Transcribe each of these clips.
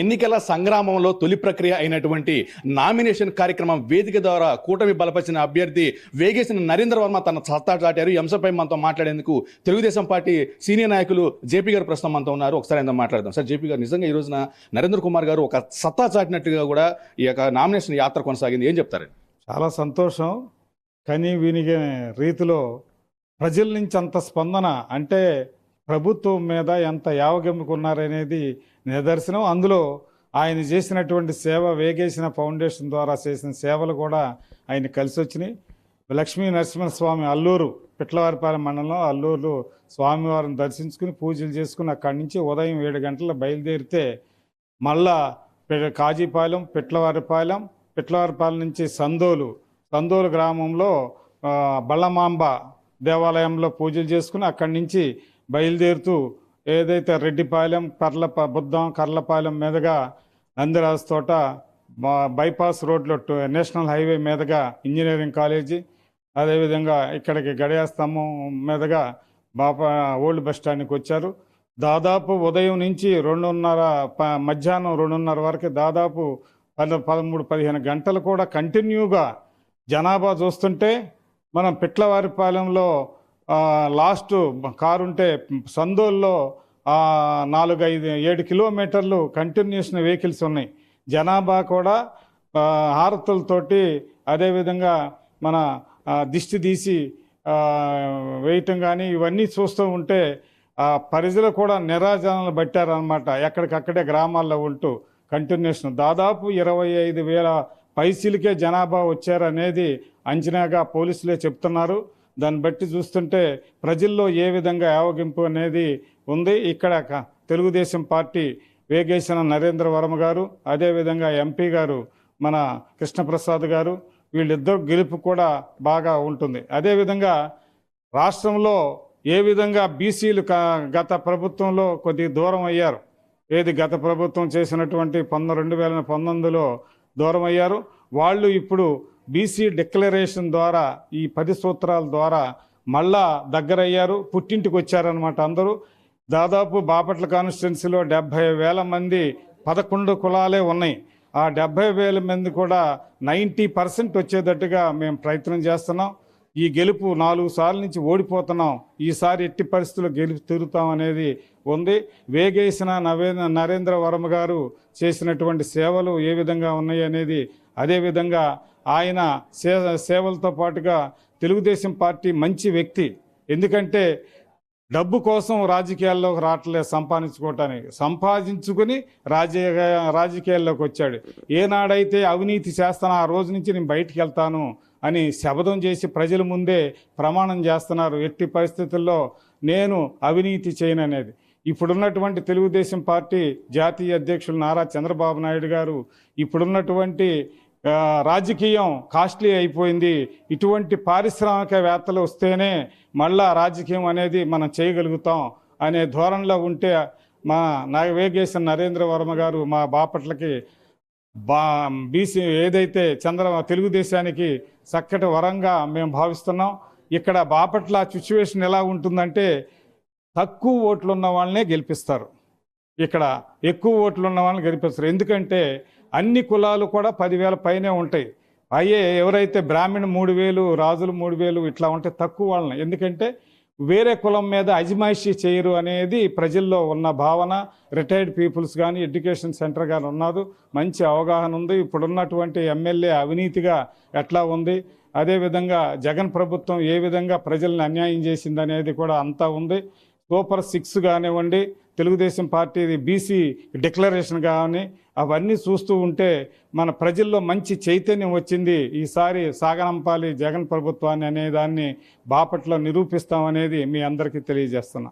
ఎన్నికల సంగ్రామంలో తొలి ప్రక్రియ అయినటువంటి నామినేషన్ కార్యక్రమం వేదిక ద్వారా కూటమి బలపరిచిన అభ్యర్థి వేగేసిన నరేంద్ర వర్మ తన సత్తా చాటారు. ఈ అంశంపై మనతో మాట్లాడేందుకు తెలుగుదేశం పార్టీ సీనియర్ నాయకులు జేపీ గారు ప్రస్తుతం మనతో ఉన్నారు. ఒకసారి ఆయన మాట్లాడదాం. సార్ జేపీ గారు నిజంగా ఈ రోజున నరేంద్ర కుమార్ గారు ఒక సత్తా చాటినట్టుగా కూడా ఈ యొక్క నామినేషన్ యాత్ర కొనసాగింది. ఏం చెప్తారు? చాలా సంతోషం. కానీ వీనికి రీతిలో ప్రజల నుంచి అంత స్పందన అంటే ప్రభుత్వం మీద ఎంత యావగెమ్ముకున్నారనేది నిదర్శనం. అందులో ఆయన చేసినటువంటి సేవ వేగేసిన ఫౌండేషన్ ద్వారా చేసిన సేవలు కూడా ఆయన కలిసి వచ్చినాయి లక్ష్మీ నరసింహస్వామి అల్లూరు పిట్లవారిపాలెం మండలంలో అల్లూరు స్వామివారిని దర్శించుకుని పూజలు చేసుకుని అక్కడి నుంచి ఉదయం ఏడు గంటల బయలుదేరితే మళ్ళా కాజీపాలెం పిట్లవారిపాలెం పిట్లవారిపాలెం నుంచి సందోలు సందోలు గ్రామంలో బళ్ళమాంబ దేవాలయంలో పూజలు చేసుకుని అక్కడి నుంచి బయలుదేరుతూ ఏదైతే రెడ్డిపాలెం కర్లప బుద్ధం కర్లపాలెం మీదుగా నందిరాజ్ తోట బా- బైపాస్ రోడ్లో టు- నేషనల్ హైవే మీదుగా ఇంజనీరింగ్ కాలేజీ అదేవిధంగా ఇక్కడికి గడియాస్తంభం మీదుగా బాపా ఓల్డ్ బస్ స్టాండ్కి వచ్చారు. దాదాపు ఉదయం నుంచి రెండున్నర ప- మధ్యాహ్నం రెండున్నర వరకు దాదాపు పద పదమూడు పదిహేను గంటలు కూడా కంటిన్యూగా జనాభా చూస్తుంటే మనం పిట్లవారిపాలెంలో లాస్ట్ కారు ఉంటే సందోల్లో నాలుగైదు ఏడు కిలోమీటర్లు కంటిన్యూషన్ వెహికల్స్ ఉన్నాయి. జనాభా కూడా హారతులతోటి అదేవిధంగా మన దిష్టి తీసి వేయటం కానీ ఇవన్నీ చూస్తూ ఉంటే ఆ ప్రజలు కూడా నిరాజనాలు పట్టారనమాట ఎక్కడికక్కడే గ్రామాల్లో ఉంటూ కంటిన్యూషన్ దాదాపు ఇరవై ఐదు వేల పైసీలకే జనాభా వచ్చారనేది అంచనాగా పోలీసులే చెప్తున్నారు. దాన్ని బట్టి చూస్తుంటే ప్రజల్లో ఏ విధంగా యావగింపు అనేది ఉంది. ఇక్కడ క- తెలుగుదేశం పార్టీ వేగేసిన నరేంద్ర వర్మ గారు అదేవిధంగా ఎంపీ గారు మన కృష్ణప్రసాద్ గారు వీళ్ళిద్దరు గెలుపు కూడా బాగా ఉంటుంది. అదేవిధంగా రాష్ట్రంలో ఏ విధంగా బీసీలు గత ప్రభుత్వంలో కొద్ది దూరం అయ్యారు. ఏది గత ప్రభుత్వం చేసినటువంటి పంతొమ్మిది రెండు వేల పంతొమ్మిదిలో దూరం అయ్యారు. వాళ్ళు ఇప్పుడు బీసీ డిక్లరేషన్ ద్వారా ఈ పది సూత్రాల ద్వారా మళ్ళా దగ్గరయ్యారు పుట్టింటికి వచ్చారనమాట అందరూ. దాదాపు బాపట్ల కాన్స్టిట్యున్సీలో డెబ్భై వేల మంది పదకొండు కులాలే ఉన్నాయి. ఆ డెబ్భై వేల మంది కూడా నైంటీ పర్సెంట్ వచ్చేటట్టుగా మేము ప్రయత్నం చేస్తున్నాం. ఈ గెలుపు నాలుగు సార్లు నుంచి ఓడిపోతున్నాం. ఈసారి ఎట్టి పరిస్థితుల్లో గెలుపు తిరుగుతాం అనేది ఉంది. వేగేసిన నవే నరేంద్ర వర్మ గారు చేసినటువంటి సేవలు ఏ విధంగా ఉన్నాయి అనేది అదేవిధంగా ఆయన సే సేవలతో పాటుగా తెలుగుదేశం పార్టీ మంచి వ్యక్తి. ఎందుకంటే డబ్బు కోసం రాజకీయాల్లోకి రావట్లేదు సంపాదించుకోవటానికి సంపాదించుకుని రాజకీయ రాజకీయాల్లోకి వచ్చాడు. ఏనాడైతే అవినీతి చేస్తానో ఆ రోజు నుంచి నేను బయటికి వెళ్తాను అని శపథం చేసి ప్రజల ముందే ప్రమాణం చేస్తున్నారు. ఎట్టి పరిస్థితుల్లో నేను అవినీతి చేయను అనేది ఇప్పుడున్నటువంటి తెలుగుదేశం పార్టీ జాతీయ అధ్యక్షులు నారా చంద్రబాబు నాయుడు గారు ఇప్పుడున్నటువంటి రాజకీయం కాస్ట్లీ అయిపోయింది. ఇటువంటి పారిశ్రామికవేత్తలు వస్తేనే మళ్ళా రాజకీయం అనేది మనం చేయగలుగుతాం అనే ధోరణిలో ఉంటే మా నా నరేంద్ర వర్మ గారు మా బాపట్లకి బా బీసీ ఏదైతే చంద్ర తెలుగుదేశానికి చక్కటి వరంగా మేము భావిస్తున్నాం. ఇక్కడ బాపట్ల సిచ్యువేషన్ ఎలా ఉంటుందంటే తక్కువ ఓట్లున్న వాళ్ళనే గెలిపిస్తారు. ఇక్కడ ఎక్కువ ఓట్లు ఉన్న వాళ్ళని గెలిపిస్తారు. ఎందుకంటే అన్ని కులాలు కూడా పదివేల పైనే ఉంటాయి. అయ్యే ఎవరైతే బ్రాహ్మణ మూడు వేలు రాజులు మూడు వేలు ఇట్లా ఉంటే తక్కువ వాళ్ళని. ఎందుకంటే వేరే కులం మీద అజమాయిషీ చేయరు అనేది ప్రజల్లో ఉన్న భావన. రిటైర్డ్ పీపుల్స్ కానీ ఎడ్యుకేషన్ సెంటర్ కానీ ఉన్నారు. మంచి అవగాహన ఉంది. ఇప్పుడున్నటువంటి ఎమ్మెల్యే అవినీతిగా ఎట్లా ఉంది? అదేవిధంగా జగన్ ప్రభుత్వం ఏ విధంగా ప్రజల్ని అన్యాయం చేసింది అనేది కూడా అంతా ఉంది. సూపర్ సిక్స్ కానివ్వండి తెలుగుదేశం పార్టీది బీసీ డిక్లరేషన్ కానీ అవన్నీ చూస్తూ ఉంటే మన ప్రజల్లో మంచి చైతన్యం వచ్చింది. ఈసారి సాగనంపాలి జగన్ ప్రభుత్వాన్ని అనే దాన్ని బాపట్లో నిరూపిస్తామనేది మీ అందరికీ తెలియజేస్తున్నా.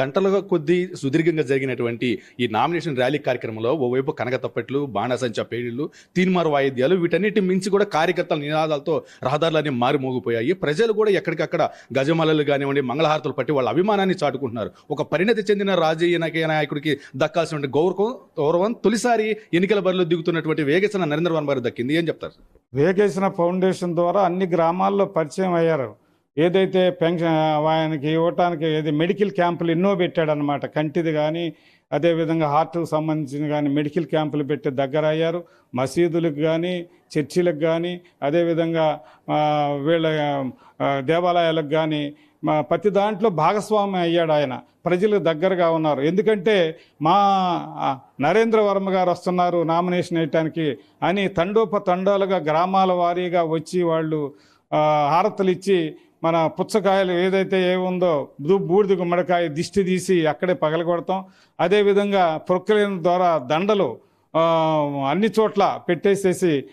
గంటలుగా కొద్దీ సుదీర్ఘంగా జరిగినటువంటి ఈ నామినేషన్ ర్యాలీ కార్యక్రమంలో ఓవైపు కనకతప్పట్లు బాణాసంచా పేడిళ్ళు తీన్మారు వాయిద్యాలు వీటన్నిటి మించి కూడా కార్యకర్తల నినాదాలతో రహదారులన్నీ మారుమోగిపోయాయి ప్రజలు కూడా ఎక్కడికక్కడ గజమాలలు కానివ్వండి మంగళహారతులు పట్టి వాళ్ళ అభిమానాన్ని చాటుకుంటున్నారు. ఒక పరిణతి చెందిన రాజీయ నాయకుడికి దక్కాల్సిన గౌరవం గౌరవం తొలిసారి ఎన్నికల బరిలో దిగుతున్నటువంటి వేగేసిన నరేంద్ర వర్మ గారు దక్కింది. ఏం చెప్తారు? వేగేసిన ఫౌండేషన్ ద్వారా అన్ని గ్రామాల్లో పరిచయం అయ్యారు. ఏదైతే పెన్షన్ ఆయనకి ఇవ్వటానికి ఏది మెడికల్ క్యాంపులు ఎన్నో పెట్టాడనమాట కంటిది కానీ అదేవిధంగా హార్ట్కు సంబంధించిన కానీ మెడికల్ క్యాంపులు పెట్టి దగ్గర అయ్యారు. మసీదులకు కానీ చర్చిలకు కానీ అదేవిధంగా వీళ్ళ దేవాలయాలకు కానీ మా ప్రతి దాంట్లో భాగస్వామి అయ్యాడు ఆయన. ప్రజలకు దగ్గరగా ఉన్నారు. ఎందుకంటే మా నరేంద్ర వర్మ గారు వస్తున్నారు నామినేషన్ వేయటానికి అని తండోప తండాలుగా గ్రామాల వారీగా వచ్చి వాళ్ళు హారతలు ఇచ్చి మన పుచ్చకాయలు ఏదైతే ఏముందో బూ- బూడిద గుమ్మడికాయ దిష్టి తీసి అక్కడే పగలగొడతాం. అదేవిధంగా ప్రొక్లైన్ ద్వారా దండలు అన్ని చోట్ల పెట్టేసేసి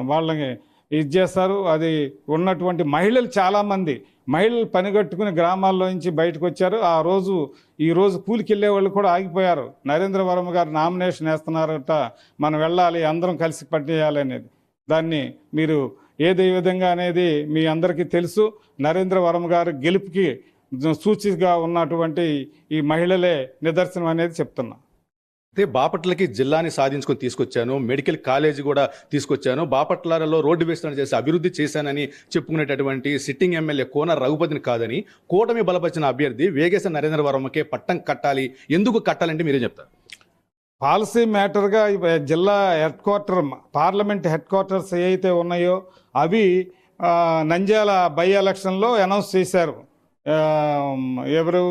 వాళ్ళని ఇది చేస్తారు. అది ఉన్నటువంటి మహిళలు చాలామంది. మహిళలు పనిగట్టుకుని గ్రామాల్లో నుంచి బయటకు వచ్చారు. ఆ రోజు ఈ రోజు కూలికి వెళ్ళే వాళ్ళు కూడా ఆగిపోయారు. నరేంద్ర వర్మ గారు నామినేషన్ వేస్తున్నారట. మనం వెళ్ళాలి అందరం కలిసి పనిచేయాలి అనేది. దాన్ని మీరు ఏదే విధంగా అనేది మీ అందరికీ తెలుసు. నరేంద్ర వర్మ గారు గెలుపుకి సూచిగా ఉన్నటువంటి ఈ మహిళలే నిదర్శనం అనేది చెప్తున్నా. అయితే బాపట్లకి జిల్లాని సాధించుకొని తీసుకొచ్చాను. మెడికల్ కాలేజీ కూడా తీసుకొచ్చాను. బాపట్లలో రోడ్డు విస్తరణ చేసి అభివృద్ధి చేశానని చెప్పుకునేటటువంటి సిట్టింగ్ ఎమ్మెల్యే కోన రఘుపతిని కాదని కూటమి బలపరిచిన అభ్యర్థి వేగేశ నరేంద్ర వర్మకే పట్టం కట్టాలి. ఎందుకు కట్టాలంటే మీరే చెప్తారు? పాలసీ మ్యాటర్గా జిల్లా head quarter parliament head quarters ఏవైతే ఉన్నాయో అవి నంద్యాల బై ఎలక్షన్లో అనౌన్స్ చేశారు. ఎవరు?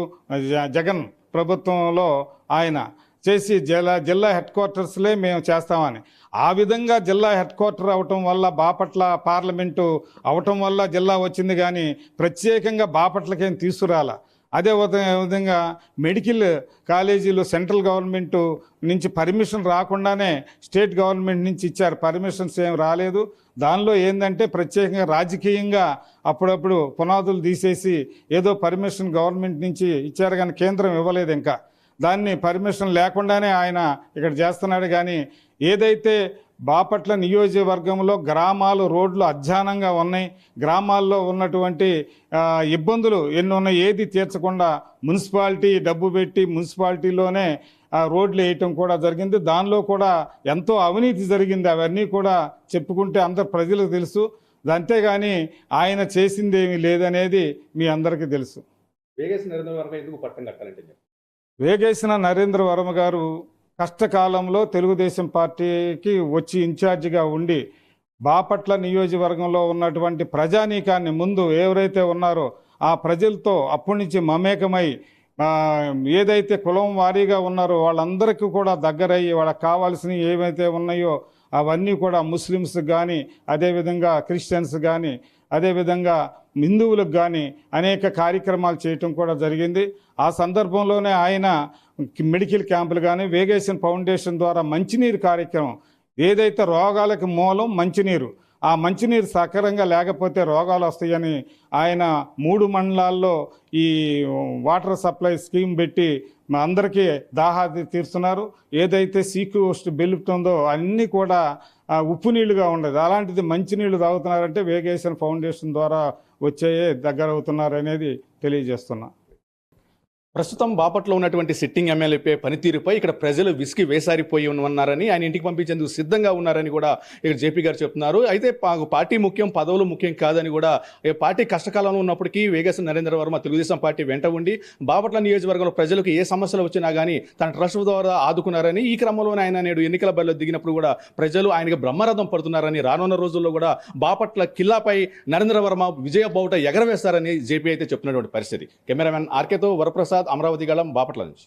జగన్ ప్రభుత్వంలో ఆయన చేసి జిల్లా జిల్లా హెడ్ క్వార్టర్స్లే మేము చేస్తామని. ఆ విధంగా జిల్లా హెడ్ క్వార్టర్ అవటం వల్ల బాపట్ల పార్లమెంటు అవటం వల్ల జిల్లా వచ్చింది కానీ ప్రత్యేకంగా బాపట్లకేం తీసుకురాల. అదే విధంగా మెడికల్ కాలేజీలు సెంట్రల్ గవర్నమెంట్ నుంచి పర్మిషన్ రాకుండానే స్టేట్ గవర్నమెంట్ నుంచి ఇచ్చారు. పర్మిషన్స్ ఏం రాలేదు. దానిలో ఏంటంటే ప్రత్యేకంగా రాజకీయంగా అప్పుడప్పుడు పునాదులు తీసేసి ఏదో పర్మిషన్ గవర్నమెంట్ నుంచి ఇచ్చారు కానీ కేంద్రం ఇవ్వలేదు ఇంకా. దాన్ని పర్మిషన్ లేకుండానే ఆయన ఇక్కడ చేస్తున్నాడు కానీ ఏదైతే బాపట్ల నియోజకవర్గంలో గ్రామాలు రోడ్లు అధ్వానంగా ఉన్నాయి. గ్రామాల్లో ఉన్నటువంటి ఇబ్బందులు ఎన్ని ఉన్నాయి ఏది తీర్చకుండా మున్సిపాలిటీ డబ్బు పెట్టి మున్సిపాలిటీలోనే రోడ్లు వేయటం కూడా జరిగింది. దానిలో కూడా ఎంతో అవినీతి జరిగింది. అవన్నీ కూడా చెప్పుకుంటే అందరు ప్రజలకు తెలుసు. అంతేగాని ఆయన చేసింది ఏమీ లేదనేది మీ అందరికీ తెలుసు. వేగేశ నరేంద్ర వర్మ ఎందుకు పట్టం కట్టాలంటే వేగేసిన నరేంద్ర వర్మ గారు కష్టకాలంలో తెలుగుదేశం పార్టీకి వచ్చి ఇన్ఛార్జిగా ఉండి బాపట్ల నియోజకవర్గంలో ఉన్నటువంటి ప్రజానీకాన్ని ముందు ఎవరైతే ఉన్నారో ఆ ప్రజలతో అప్పటి నుంచి మమేకమై ఏదైతే కులం వారీగా ఉన్నారో వాళ్ళందరికీ కూడా దగ్గరయ్యి వాళ్ళకి కావాల్సినవి ఏవైతే ఉన్నాయో అవన్నీ కూడా ముస్లిమ్స్ కానీ అదేవిధంగా క్రిస్టియన్స్ కానీ అదేవిధంగా హిందువులకు కానీ అనేక కార్యక్రమాలు చేయటం కూడా జరిగింది. ఆ సందర్భంలోనే ఆయన మెడికల్ క్యాంపులు కానీ వేగేషన్ ఫౌండేషన్ ద్వారా మంచినీరు కార్యక్రమం ఏదైతే రోగాలకు మూలం మంచినీరు ఆ మంచినీరు సక్రమంగా లేకపోతే రోగాలు వస్తాయని ఆయన మూడు మండలాల్లో ఈ వాటర్ సప్లై స్కీమ్ పెట్టి మా అందరికీ దాహాది తీరుస్తున్నారు. ఏదైతే సీక్వెస్ట్ బెలుపుతుందో అన్నీ కూడా ఉప్పు నీళ్ళుగా ఉండదు. అలాంటిది మంచినీళ్ళు తాగుతున్నారంటే వేగేషన్ ఫౌండేషన్ ద్వారా వచ్చే దగ్గర అవుతున్నారు అనేది తెలియజేస్తున్నా. ప్రస్తుతం బాపట్లో ఉన్నటువంటి సిట్టింగ్ ఎమ్మెల్యేపై పనితీరుపై ఇక్కడ ప్రజలు విసిగి వేసారిపోయి ఉన్నారని ఆయన ఇంటికి పంపించేందుకు సిద్ధంగా ఉన్నారని కూడా ఇక్కడ జేపీ గారు చెప్తున్నారు. అయితే పార్టీ ముఖ్యం పదవులు ముఖ్యం కాదని కూడా పార్టీ కష్టకాలంలో ఉన్నప్పటికీ వేగేశ నరేంద్ర వర్మ తెలుగుదేశం పార్టీ వెంట ఉండి బాపట్ల నియోజకవర్గంలో ప్రజలకు ఏ సమస్యలు వచ్చినా కానీ తన ట్రస్ట్ ద్వారా ఆదుకున్నారని ఈ క్రమంలోనే ఆయన నేడు ఎన్నికల బరిలో దిగినప్పుడు కూడా ప్రజలు ఆయనకి బ్రహ్మరథం పడుతున్నారని రానున్న రోజుల్లో కూడా బాపట్ల కిల్లాపై నరేంద్ర వర్మ విజయ బౌట ఎగరవేస్తారని జేపీ అయితే చెప్తున్నటువంటి పరిస్థితి. కెమెరామెన్ ఆర్కేతో వరప్రసాద్ అమరావతి గళం బాపట్ల నుంచి.